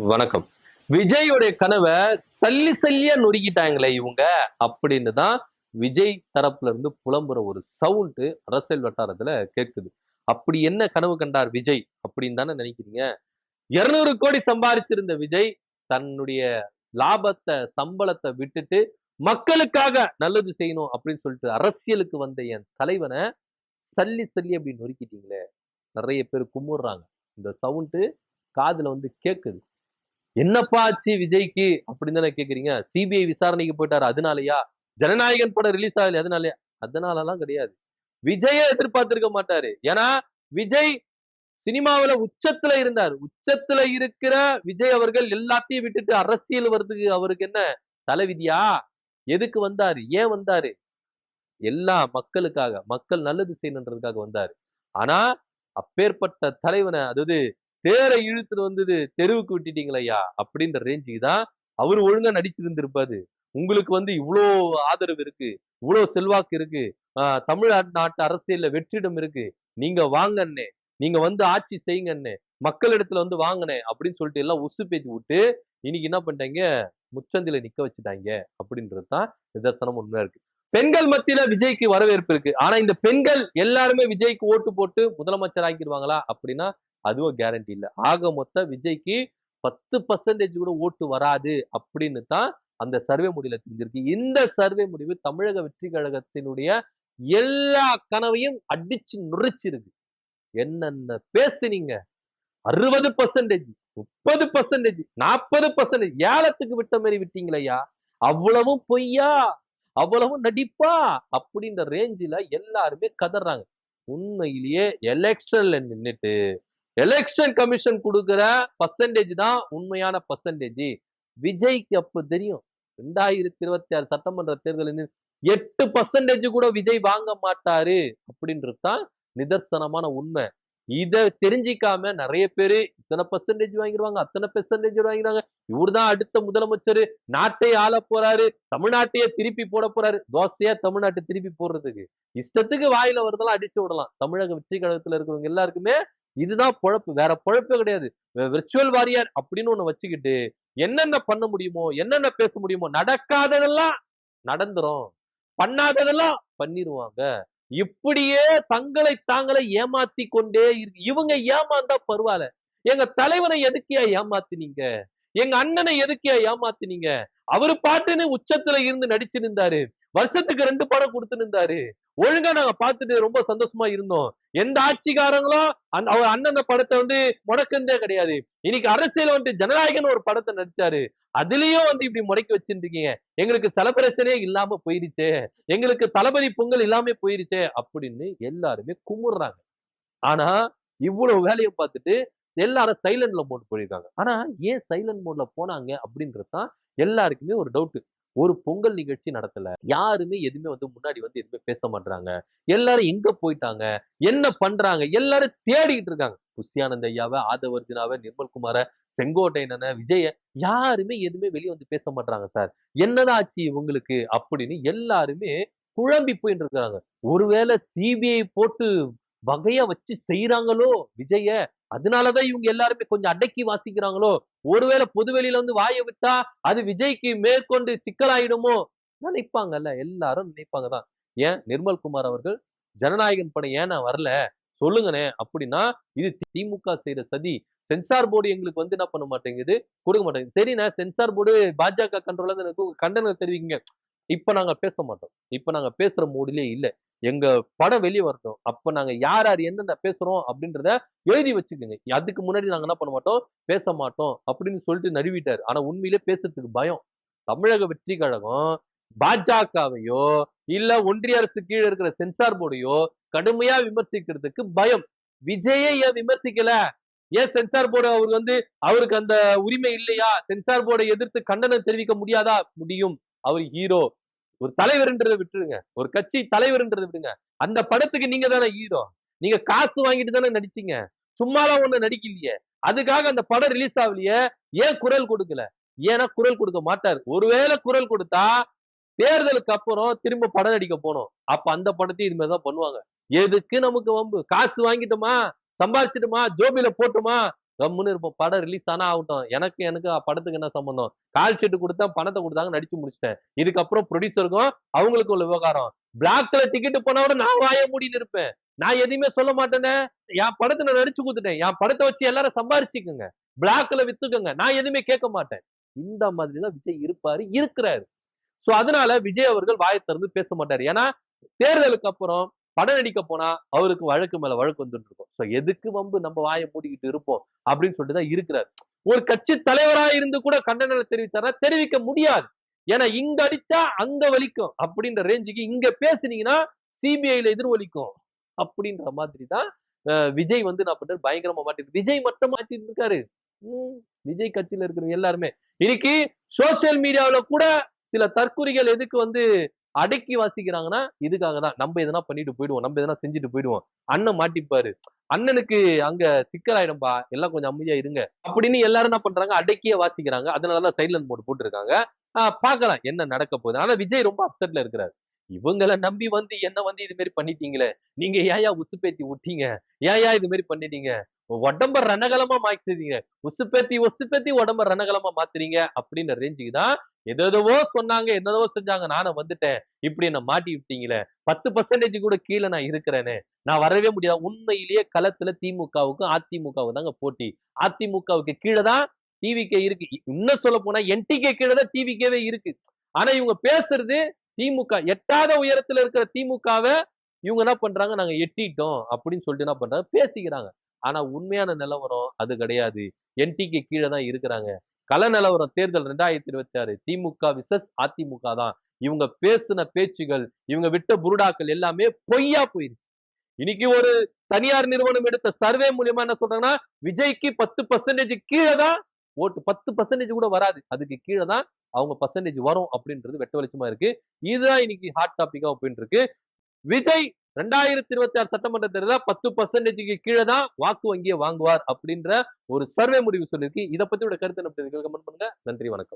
வணக்கம். விஜயோடைய கனவை சல்லி சல்லியா நொறுக்கிட்டாங்களே இவங்க அப்படின்னு தான் விஜய் தரப்புல இருந்து புலம்புற ஒரு சவுண்டு அரசியல் வட்டாரத்துல கேட்குது அப்படி என்ன கனவு கண்டார் விஜய் அப்படின்னு தானே நினைக்கிறீங்க? இருநூறு கோடி சம்பாதிச்சிருந்த விஜய் தன்னுடைய லாபத்தை சம்பளத்தை விட்டுட்டு மக்களுக்காக நல்லது செய்யணும் அப்படின்னு சொல்லிட்டு அரசியலுக்கு வந்த என் தலைவனை சல்லி சல்லி அப்படி நொறுக்கிட்டீங்களே. நிறைய பேர் கும்பிடுறாங்க இந்த சவுண்டு காதில் வந்து கேட்குது என்னப்பா ஆச்சு விஜய்க்கு? அப்படின்னு தானே கேக்குறீங்க. சிபிஐ விசாரணைக்கு போயிட்டாரு. அதனாலயா? ஜனநாயகன் படம் ரிலீஸ் ஆகல அதனாலயா? அதனாலலாம் கிடையாது. விஜய எதிர்பார்த்திருக்க மாட்டாரு. ஏன்னா விஜய் சினிமாவுல உச்சத்துல இருந்தார். உச்சத்துல இருக்கிற விஜய் அவர்கள் எல்லாத்தையும் விட்டுட்டு அரசியல் வர்றதுக்கு அவருக்கு என்ன தலைவிதியா? எதுக்கு வந்தாரு? ஏன் வந்தாரு? எல்லா மக்களுக்காக மக்கள் நல்லது செய்யணுன்றதுக்காக வந்தாரு. ஆனா அப்பேற்பட்ட தலைவனை அதாவது தேரை இழுத்துட்டு வந்தது தெருவுக்கு விட்டுட்டீங்களையா அப்படின்ற ரேஞ்சுக்கு தான் அவர் ஒழுங்கா நடிச்சிருந்திருப்பாரு. உங்களுக்கு வந்து இவ்வளோ ஆதரவு இருக்கு இவ்வளோ செல்வாக்கு இருக்கு ஆஹ் தமிழ் நாட்டு அரசியல்ல வெற்றிடம் இருக்கு. நீங்க வாங்கண்ணே நீங்க வந்து ஆட்சி செய்யுங்கண்ணே மக்களிடத்துல வந்து வாங்கினேன் அப்படின்னு சொல்லிட்டு எல்லாம் உசு பேத்தி விட்டு இன்னைக்கு என்ன பண்ணிட்டாங்க? முச்சந்தில நிக்க வச்சுட்டாங்க அப்படின்றது தான் நிதர்சனம் உண்மையா இருக்கு. பெண்கள் மத்தியில விஜய்க்கு வரவேற்பு இருக்கு. ஆனா இந்த பெண்கள் எல்லாருமே விஜய்க்கு ஓட்டு போட்டு முதலமைச்சர் ஆக்கிடுவாங்களா அப்படின்னா அதுவும் கேரண்டி இல்லை. ஆக மொத்தம் விஜய்க்கு பத்து பர்சன்டேஜ் கூட ஓட்டு வராது அப்படின்னு தான் அந்த சர்வே முடிவுல தெரிஞ்சிருக்கு. இந்த சர்வே முடிவு தமிழக வெற்றி கழகத்தினுடைய எல்லா கனவையும் அடிச்சு நுரைச்சிருக்கு என்னென்ன பேசுனீங்க? அறுபது பர்சன்டேஜ் முப்பது பர்சன்டேஜ் நாற்பது பர்சன்டேஜ் ஏலத்துக்கு விட்ட மாதிரி விட்டீங்களையா அவ்வளவும் பொய்யா? அவ்வளவும் நடிப்பா? அப்படின்ற ரேஞ்சில எல்லாருமே கதறாங்க. உண்மையிலேயே எலெக்ஷன்ல நின்றுட்டு எலெக்ஷன் கமிஷன் கொடுக்குற பர்சன்டேஜ் தான் உண்மையான பர்சன்டேஜ் விஜய்க்கு அப்போ தெரியும். ரெண்டாயிரத்தி இருபத்தி ஆறு சட்டமன்ற தேர்தலில் எட்டு பர்சன்டேஜ் கூட விஜய் வாங்க மாட்டாரு அப்படின்றது தான் நிதர்சனமான உண்மை. இதை தெரிஞ்சிக்காம நிறைய பேரு இத்தனை பர்சன்டேஜ் வாங்கிடுவாங்க அத்தனை பெர்சன்டேஜ் வாங்கிடுவாங்க இவர்தான் அடுத்த முதலமைச்சர். நாட்டை ஆள போறாரு. தமிழ்நாட்டையே திருப்பி போட போறாரு. தோசையா தமிழ்நாட்டை திருப்பி போடுறதுக்கு. இஷ்டத்துக்கு வாயில வருதெல்லாம் அடிச்சு விடலாம். தமிழக வெற்றி கழகத்துல இருக்கிறவங்க எல்லாருக்குமே இதுதான் பொழப்பு. வேற பொழப்பே கிடையாது. விர்ச்சுவல் வாரியர் அப்படின்னு ஒண்ணு வச்சுக்கிட்டு என்னென்ன பண்ண முடியுமோ என்னென்ன பேச முடியுமோ நடக்காததெல்லாம் நடந்துரும். பண்ணாததெல்லாம் பண்ணிருவாங்க. இப்படியே தங்களை தாங்களை ஏமாத்தி கொண்டே இருக்கு இவங்க ஏமாந்தா பரவாயில்ல. எங்க தலைவனை எதுக்கியா ஏமாத்தினீங்க? எங்க அண்ணனை எதுக்கியா ஏமாத்தினீங்க? அவரு பாட்டுன்னு உச்சத்துல இருந்து நடிச்சு நின்றாரு. வருஷத்துக்கு ரெண்டு படம் கொடுத்து நின்றாரு. ஒழுங்கா நாங்க பார்த்துட்டு ரொம்ப சந்தோஷமா இருந்தோம். எந்த ஆட்சிக்காரங்களும் அந்த அவர் அந்தந்த படத்தை வந்து முடக்கந்தே கிடையாது. இன்னைக்கு அரசியல் வந்துட்டு ஜனநாயகன் ஒரு படத்தை நடிச்சாரு. அதுலயும் வந்து இப்படி முடக்கி வச்சிருக்கீங்க எங்களுக்கு செலப்ரேஷனே இல்லாம போயிருச்சே எங்களுக்கு தளபதி பொங்கல் இல்லாம போயிருச்சே அப்படின்னு எல்லாருமே குமுறுறாங்க. ஆனா இவ்வளவு வேலையை பார்த்துட்டு எல்லாரும் சைலண்ட்ல மோட் போயிருக்காங்க ஆனா ஏன் சைலண்ட் மோட்ல போனாங்க அப்படின்றது தான் எல்லாருக்குமே ஒரு டவுட்டு ஒரு பொங்கல் நிகழ்ச்சி நடத்தல. யாருமே எதுவுமே வந்து முன்னாடி வந்து எதுவுமே பேச மாட்டாங்க எல்லாரும் எங்க போயிட்டாங்க? என்ன பண்றாங்க? எல்லாரும் தேடிக்கிட்டு இருக்காங்க. புஷியானந்த ஐயாவை ஆதவர்ஜுனாவை நிர்மல்குமார செங்கோட்டையன விஜய யாருமே எதுவுமே வெளியே வந்து பேச மாட்டாங்க சார் என்னதான் ஆச்சு இவங்களுக்கு? அப்படின்னு எல்லாருமே குழம்பி போயிட்டு இருக்காங்க. ஒருவேளை சிபிஐ போட்டு வகையா வச்சு செய்யறாங்களோ விஜய? அதனாலதான் இவங்க எல்லாருமே கொஞ்சம் அடக்கி வாசிக்கிறாங்களோ? ஒருவேளை பொதுவெளியில வந்து வாயை விட்டா அது விஜய்க்கு மேற்கொண்டு சிக்கலாயிடுமோ? நினைப்பாங்கல்ல. எல்லாரும் நினைப்பாங்க தான் ஏன் நிர்மல்குமார் அவர்கள் ஜனநாயகன் படம் ஏன் நான் வரல? சொல்லுங்கண்ணே. அப்படின்னா இது திமுக செய்யற சதி. சென்சார் போர்டு எங்களுக்கு வந்து என்ன பண்ண மாட்டேங்குது? கொடுக்க மாட்டேங்குது. சரிண்ணா சென்சார் போர்டு பாஜக கண்ட்ரோல எனக்கு கண்டனம் தெரிவிங்க இப்ப நாங்க பேச மாட்டோம். இப்ப நாங்க பேசுற மூடிலே இல்லை. எங்க படம் வெளியே வரட்டும். அப்ப நாங்க யார் யார் என்னென்ன பேசுறோம் அப்படின்றத எழுதி வச்சுக்கோங்க. அதுக்கு முன்னாடி நாங்க என்ன பண்ண மாட்டோம்? பேச மாட்டோம் அப்படின்னு சொல்லிட்டு நழுவிட்டாரு ஆனா உண்மையிலே பேசுறதுக்கு பயம். தமிழக வெற்றி கழகம் பாஜகவையோ இல்ல ஒன்றிய அரசு கீழே இருக்கிற சென்சார் போர்டையோ கடுமையா விமர்சிக்கிறதுக்கு பயம். விஜயை ஏன் விமர்சிக்கல? ஏன் சென்சார் போர்டு அவர் வந்து அவருக்கு அந்த உரிமை இல்லையா? சென்சார் போர்டை எதிர்த்து கண்டனம் தெரிவிக்க முடியாதா? முடியும். அவர் ஹீரோ ஒரு தலைவர்ன்றதை விட்டுருங்க. ஒரு கட்சி தலைவர்ன்றதை விடுங்க. அந்த படத்துக்கு நீங்க தானே ஹீரோ நீங்க காசு வாங்கிட்டு தானே நடிச்சீங்க. சும்மாலாம் ஒண்ணு நடிக்கலையே. அதுக்காக அந்த படம் ரிலீஸ் ஆகலையே. ஏன் குரல் கொடுக்கல? ஏன்னா குரல் கொடுக்க மாட்டார். ஒருவேளை குரல் கொடுத்தா தேர்தலுக்கு அப்புறம் திரும்ப படம் நடிக்க போனோம். அப்ப அந்த படத்தையும் இது மாதிரிதான் பண்ணுவாங்க. எதுக்கு நமக்கு வம்பு? காசு வாங்கிட்டோமா? சம்பாதிச்சிட்டுமா? ஜோபியில போட்டுமா? கம்முன்னு இருப்போம். படம் ரிலீஸ் ஆனா ஆகட்டும். எனக்கு எனக்கு படத்துக்கு என்ன சம்பந்தம்? கால் ஷீட் கொடுத்தா பணத்தை கொடுத்தாங்க நடிச்சு முடிச்சிட்டேன். இதுக்கப்புறம் ப்ரொடியூசருக்கும் அவங்களுக்கும் உள்ள விவகாரம். பிளாக்ல டிக்கெட் கூட நான் வாய மூடின்னு இருப்பேன். நான் எதையுமே சொல்ல மாட்டேனே. என் படத்தை நான் நடிச்சு கொடுத்துட்டேன். என் படத்தை வச்சு எல்லாரும் சம்பாரிச்சுக்குங்க. பிளாக்ல வித்துக்கங்க. நான் எதுவுமே கேட்க மாட்டேன். இந்த மாதிரி தான் விஜய் இருப்பாரு இருக்கிறாரு. சோ அதனால விஜய் அவர்கள் வாயை திறந்து பேச மாட்டாரு. ஏன்னா தேர்தலுக்கு அப்புறம் படம் நடிக்க போனா அவருக்கு வழக்கு மேல வழக்கு வந்துட்டு இருக்கும். சோ எதுக்கு வம்பு நம்ம வாயை மூடிக்கிட்டு இருப்போம் அப்படின்னு சொல்லிட்டு தான் இருக்கிறார். ஒரு கட்சி தலைவரா இருந்து கூட கண்டனங்களை தெரிவிச்சாரா தெரிவிக்க முடியாது. ஏன்னா இங்க அடிச்சா அங்க வலிக்கும் அப்படின்ற ரேஞ்சுக்கு இங்க பேசுனீங்கன்னா சிபிஐல எதிர்வலிக்கும் அப்படின்ற மாதிரி தான் விஜய் வந்து நான் பண்றது பயங்கரமா மாட்டிருக்கு விஜய் மட்டும் மாட்டிட்டு இருக்காரு. விஜய் கட்சியில இருக்கிறவங்க எல்லாருமே. இன்னைக்கு சோசியல் மீடியாவில கூட சில தற்குறிகள் எதுக்கு வந்து அடக்கி வாசிக்கிறாங்கன்னா இதுக்காக தான் நம்ம எதனா பண்ணிட்டு போயிடுவோம். நம்ம எதனா செஞ்சுட்டு போயிடுவோம். அண்ணன் மாட்டிப்பாரு. அண்ணனுக்கு அங்க சிக்கலாயிடும்பா. எல்லாம் கொஞ்சம் அமைதியா இருங்க. அப்படின்னு எல்லாரும் என்ன பண்றாங்க? அடக்கியே வாசிக்கிறாங்க. அதனாலதான் சைலண்ட் மோட் போட்டிருக்காங்க. ஆஹ் பார்க்கலாம் என்ன நடக்க போகுது. ஆனா விஜய் ரொம்ப அப்செட்ல இருக்கிறாரு. இவங்கள நம்பி வந்து என்ன வந்து இது மாதிரி பண்ணிட்டீங்களே? நீங்க ஏயா உசுப்பேத்தி விட்டீங்க? ஏயா இது மாதிரி பண்ணிட்டீங்க? உடம்ப ரணகலமா மாத்துறீங்க உசுப்பேத்தி உசுப்பேத்தி உடம்ப ரணகலமா மாத்துறீங்க அப்படின்ற ரேஞ்சுக்கு தான் எதோ சொன்னாங்க என்னதோ செஞ்சாங்க. நானும் வந்துட்டேன். இப்படி என்ன மாட்டி விட்டீங்களே. பத்து பர்சன்டேஜ் கூட கீழே நான் இருக்கிறேனே. நான் வரவே முடியாது. உண்மையிலேயே களத்துல திமுகவுக்கும் அதிமுகவுக்கும் தாங்க போட்டி. அதிமுகவுக்கு கீழே தான் டிவிகே இருக்கு. இன்னும் சொல்ல போனா என்டிகே கீழே தான் டிவிகேவே இருக்கு. ஆனா இவங்க பேசுறது திமுக எட்டாத உயரத்துல இருக்கிற திமுகவை இவங்க என்ன பண்றாங்க? நாங்க எட்டிட்டோம் அப்படின்னு சொல்லிட்டு என்ன பண்றாங்க? பேசிக்கிறாங்க. ஆனா உண்மையான நிலவரம் அது கிடையாது. என்டிகே கீழே தான் இருக்கிறாங்க. கள நிலவரம் தேர்தல் ரெண்டாயிரத்தி இருபத்தி ஆறு திமுக விசஸ் அதிமுக தான். இவங்க பேசின பேச்சுகள் இவங்க விட்ட புருடாக்கள் எல்லாமே பொய்யா போயிருச்சு. இன்னைக்கு ஒரு தனியார் நிறுவனம் எடுத்த சர்வே மூலியமா என்ன சொல்றாங்கன்னா விஜய்க்கு பத்து பர்சன்டேஜ் கீழே தான் ஓட்டு பத்து பர்சன்டேஜ் கூட வராது. அதுக்கு கீழே தான் அவங்க பர்சன்டேஜ் வரும் அப்படின்றது வெட்ட வெளிச்சமா இருக்கு. இதுதான் இன்னைக்கு ஹாட் டாபிக்கா போயிட்டு இருக்கு. விஜய் ரெண்டாயிரத்தி இருபத்தி ஆறு சட்டமன்ற தேர்தலில் பத்து பர்சன்டேஜுக்கு கீழே தான் வாக்கு வங்கியை வாங்குவார் அப்படின்ற ஒரு சர்வே முடிவு சொல்லியிருக்கு. இதை பத்தி கருத்து என்ன கமெண்ட் பண்ணுங்க. நன்றி வணக்கம்.